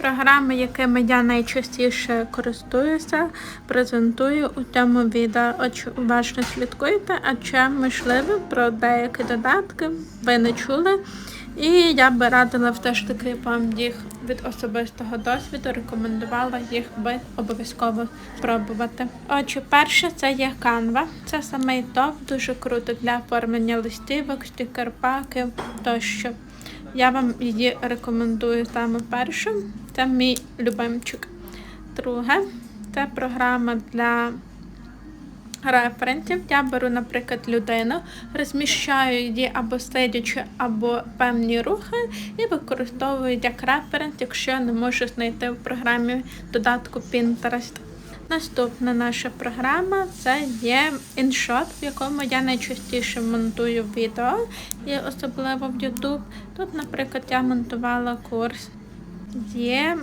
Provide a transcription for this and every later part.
Програми, якими я найчастіше користуюся, презентую у цьому відео. Отже, уважно слідкуйте, адже можливо про деякі додатки ви не чули. І я би радила все ж таки вам їх від особистого досвіду, рекомендувала їх би обов'язково спробувати. Отже, перше це є Canva. Це самий топ, дуже круто для оформлення листівок, стікерпаків тощо. Я вам її рекомендую саме першу. Це мій любимчик. Друге, це програма для референсів. Я беру, наприклад, людину, розміщаю її або сидячи, або певні рухи, і використовую як референс, якщо я не можу знайти в програмі додатку Pinterest. Наступна наша програма це є InShot, в якому я найчастіше монтую відео, і особливо в YouTube. Тут, наприклад, я монтувала курс. Є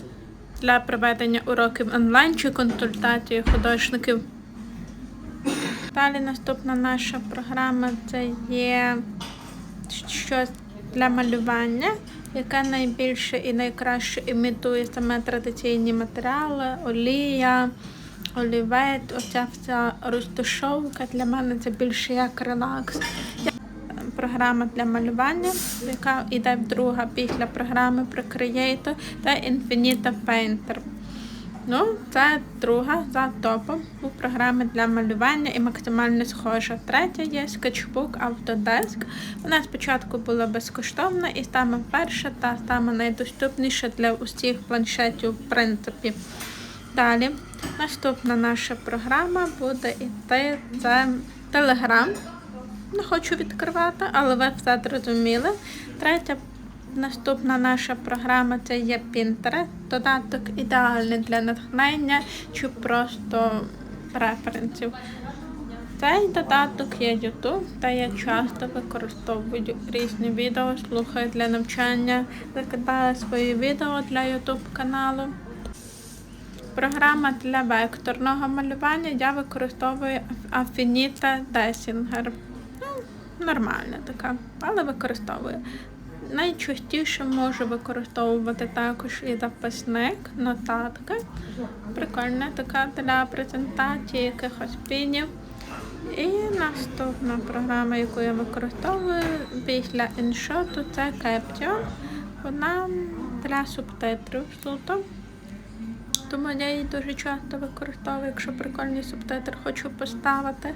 для проведення уроків онлайн чи консультації художників. Далі наступна наша програма це є щось для малювання, яке найбільше і найкраще імітує саме традиційні матеріали, олія, олівець, оця вся розташовка. Для мене це більше як релакс. Програма для малювання, яка йде друга після програми Procreate та Infinita Painter. Ну, це друга за топом у програми для малювання і максимально схожа. Третя є Sketchbook Autodesk. Вона спочатку була безкоштовна і саме перша та саме найдоступніша для усіх планшетів, в принципі. Далі, наступна наша програма буде іти це Telegram. Не хочу відкривати, але ви все зрозуміли. Третя Наступна наша програма це є Pinterest. Додаток ідеальний для натхнення чи просто референсів. Цей додаток є YouTube, та я часто використовую різні відео, слухаю для навчання, закидаю свої відео для YouTube каналу. Програма для векторного малювання я використовую Affinita Desinger. Нормальна така, але використовую. Найчастіше можу використовувати також і записник, нотатки. Прикольна така для презентації якихось пінів. І наступна програма, яку я використовую після іншоту, це Caption. Вона для субтитрів суто. Тому я її дуже часто використовую, якщо прикольний субтитр хочу поставити.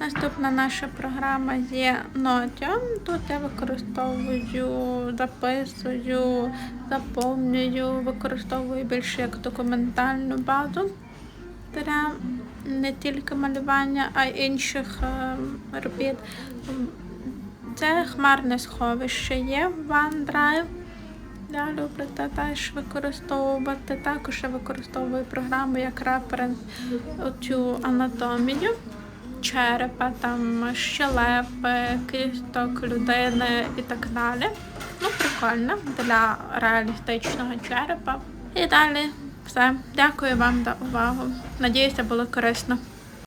Наступна наша програма є Notion. Тут я використовую, записую, заповнюю, використовую більше як документальну базу для не тільки малювання, а й інших е, робіт. Це хмарне сховище є в OneDrive. Я люблю це теж використовувати. Також я використовую програму як референс цю анатомію черепа, там щелепи, кісток людини і так далі. Ну, прикольно для реалістичного черепа. І далі все. Дякую вам за увагу. Надіюся, було корисно.